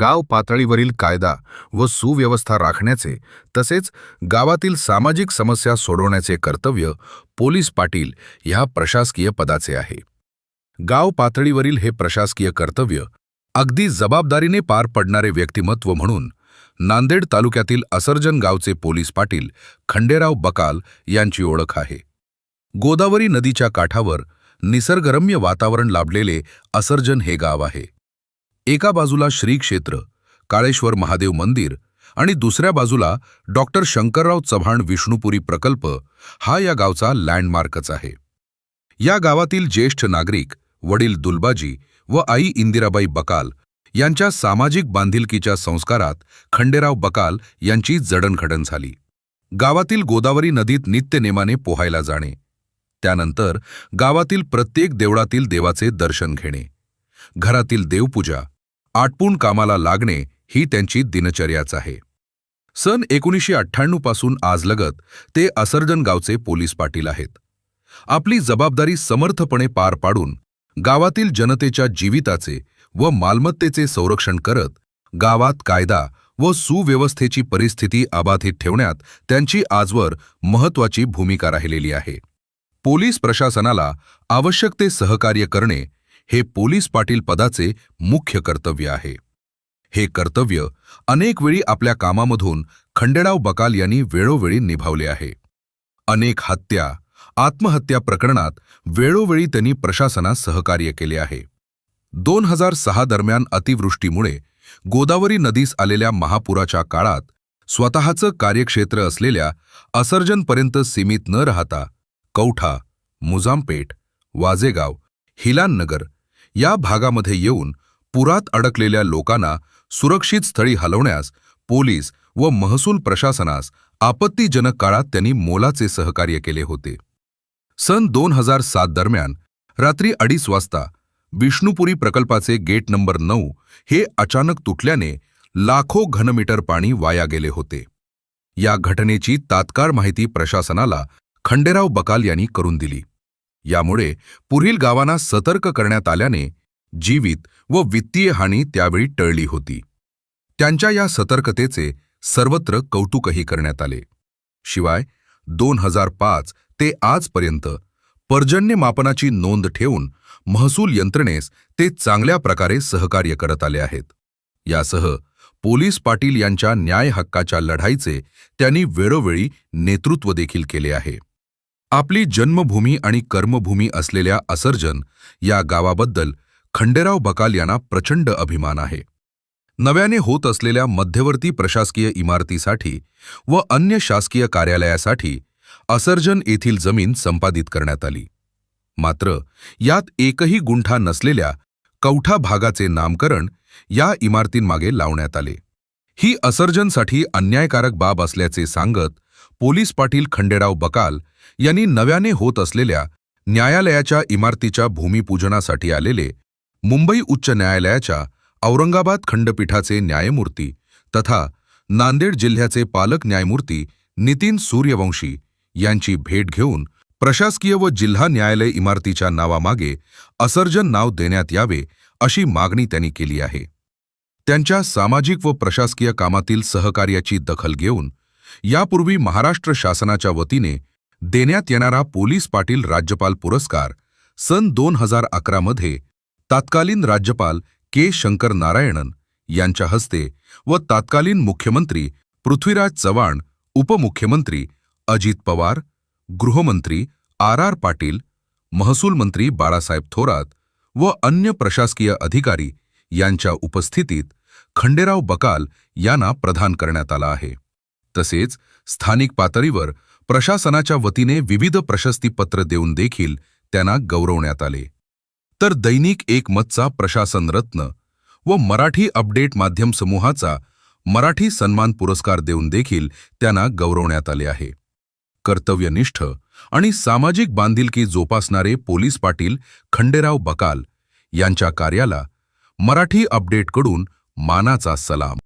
गाव पातळीवरील कायदा व सुव्यवस्था राखण्याचे तसेच गावातील सामाजिक समस्या सोडवण्याचे कर्तव्य पोलीस पाटील ह्या प्रशासकीय पदाचे आहे. गाव पातळीवरील हे प्रशासकीय कर्तव्य अगदी जबाबदारीने पार पडणारे व्यक्तिमत्व म्हणून नांदेड तालुक्यातील असर्जन गावचे पोलीस पाटील खंडेराव बकाल यांची ओळख आहे. गोदावरी नदीच्या काठावर निसर्गरम्य वातावरण लाभलेले असर्जन हे गाव आहे. एका बाजूला श्री क्षेत्र काळेश्वर महादेव मंदिर आणि दुसऱ्या बाजूला डॉक्टर शंकरराव चव्हाण विष्णुपुरी प्रकल्प हा या गावचा लँडमार्कच आहे. या गावातील ज्येष्ठ नागरिक वडील दुलबाजी व आई इंदिराबाई बकाल यांच्या सामाजिक बांधिलकीच्या संस्कारात खंडेराव बकाल यांची जडणघडण झाली. गावातील गोदावरी नदीत नित्यनेमाने पोहायला जाणे. त्यानंतर गावातील प्रत्येक देवळातील देवाचे दर्शन घेणे. घरातील देवपूजा आटपून कामाला लागणे ही त्यांची दिनचर्याच आहे. सन एकोणीसशे अठ्ठ्याण्णवपासून आजलगत ते असर्जन गावचे पोलीस पाटील आहेत. आपली जबाबदारी समर्थपणे पार पाडून गावातील जनतेच्या जीविताचे व मालमत्तेचे संरक्षण करत गावात कायदा व सुव्यवस्थेची परिस्थिती अबाधित ठेवण्यात त्यांची आजवर महत्वाची भूमिका राहिलेली आहे. पोलीस प्रशासनाला आवश्यक ते सहकार्य करणे हे पोलीस पाटील पदाचे मुख्य कर्तव्य आहे. हे कर्तव्य अनेक वेळी आपल्या कामामधून खंडेराव बकाल यांनी वेळोवेळी निभावले आहे. अनेक हत्या आत्महत्या प्रकरणात वेळोवेळी त्यांनी प्रशासनास सहकार्य केले आहे. दोन हजार सहा दरम्यान अतिवृष्टीमुळे गोदावरी नदीस आलेल्या महापुराच्या काळात स्वतःचं कार्यक्षेत्र असलेल्या असर्जनपर्यंत सीमित न राहता कौठा मुजामपेठ वाजेगाव हिलाननगर या भागामध्ये येऊन पुरात अडकलेल्या लोकांना सुरक्षित स्थळी हलवण्यास पोलीस व महसूल प्रशासनास आपत्तीजनक काळात त्यांनी मोलाचे सहकार्य केले होते. सन दोन हजार सात दरम्यान रात्री अडीच वाजता विष्णुपुरी प्रकल्पाचे गेट नंबर नऊ हे अचानक तुटल्याने लाखो घनमीटर पाणी वाया गेले होते. या घटनेची तात्काळ माहिती प्रशासनाला खंडेराव बकाल यांनी करून दिली. यामुळे पुढील गावांना सतर्क करण्यात आल्याने जीवित व वित्तीय हानी त्यावेळी टळली होती. त्यांच्या या सतर्कतेचे सर्वत्र कौतुकही करण्यात आले. शिवाय दोन हजार पाच ते आजपर्यंत पर्जन्य मापनाची नोंद ठेवून महसूल यंत्रणेस ते चांगल्या प्रकारे सहकार्य करत आले आहेत. यासह पोलीस पाटील यांच्या न्याय हक्काच्या लढाईचे त्यांनी वेळोवेळी नेतृत्व देखील केले आहे. आपली जन्मभूमी आणि कर्मभूमी असलेल्या असर्जन या गावाबद्दल खंडेराव बकाल यांना प्रचंड अभिमान आहे. नव्याने होत असलेल्या मध्यवर्ती प्रशासकीय इमारतीसाठी व अन्य शासकीय कार्यालयासाठी असर्जन येथील जमीन संपादित करण्यात आली. मात्र यात एकही गुंठा नसलेल्या कवठा भागाचे नामकरण या इमारतींमागे लावण्यात आले. ही असर्जनसाठी अन्यायकारक बाब असल्याचे सांगत पोलीस पाटील खंडेराव बकाल यांनी नव्याने होत असलेल्या न्यायालयाच्या इमारतीच्या भूमिपूजनासाठी आलेले मुंबई उच्च न्यायालयाच्या औरंगाबाद खंडपीठाचे न्यायमूर्ती तथा नांदेड जिल्ह्याचे पालक न्यायमूर्ती नितीन सूर्यवंशी यांची भेट घेऊन प्रशासकीय व जिल्हा न्यायालय इमारतीच्या नावामागे असर्जन नाव देण्यात यावे अशी मागणी त्यांनी केली आहे. त्यांच्या सामाजिक व प्रशासकीय कामातील सहकार्याची दखल घेऊन यापूर्वी महाराष्ट्र शासनाच्या वतीने देण्यात येणारा पोलीस पाटील राज्यपाल पुरस्कार सन दोन हजार अकरामध्ये तात्कालीन राज्यपाल के शंकर नारायणन यांच्या हस्ते व तात्कालीन मुख्यमंत्री पृथ्वीराज चव्हाण उपमुख्यमंत्री अजित पवार गृहमंत्री आर आर पाटील महसूल मंत्री बाळासाहेब थोरात व अन्य प्रशासकीय अधिकारी यांच्या उपस्थितीत खंडेराव बकाल यांना प्रदान करण्यात आला आहे. तसेच स्थानिक पातळीवर प्रशासनाच्या वतीने विविध प्रशस्तीपत्र देऊन देखील त्यांना गौरवण्यात आले. तर दैनिक एकमतचा प्रशासन रत्न व मराठी अपडेट माध्यम समूहाचा मराठी सन्मान पुरस्कार देऊन देखील त्यांना गौरवण्यात आले आहे. कर्तव्यनिष्ठ आणि सामाजिक बांधिलकी जोपासणारे पोलीस पाटील खंडेराव बकाल यांच्या कार्याला मराठी अपडेटकडून मानाचा सलाम.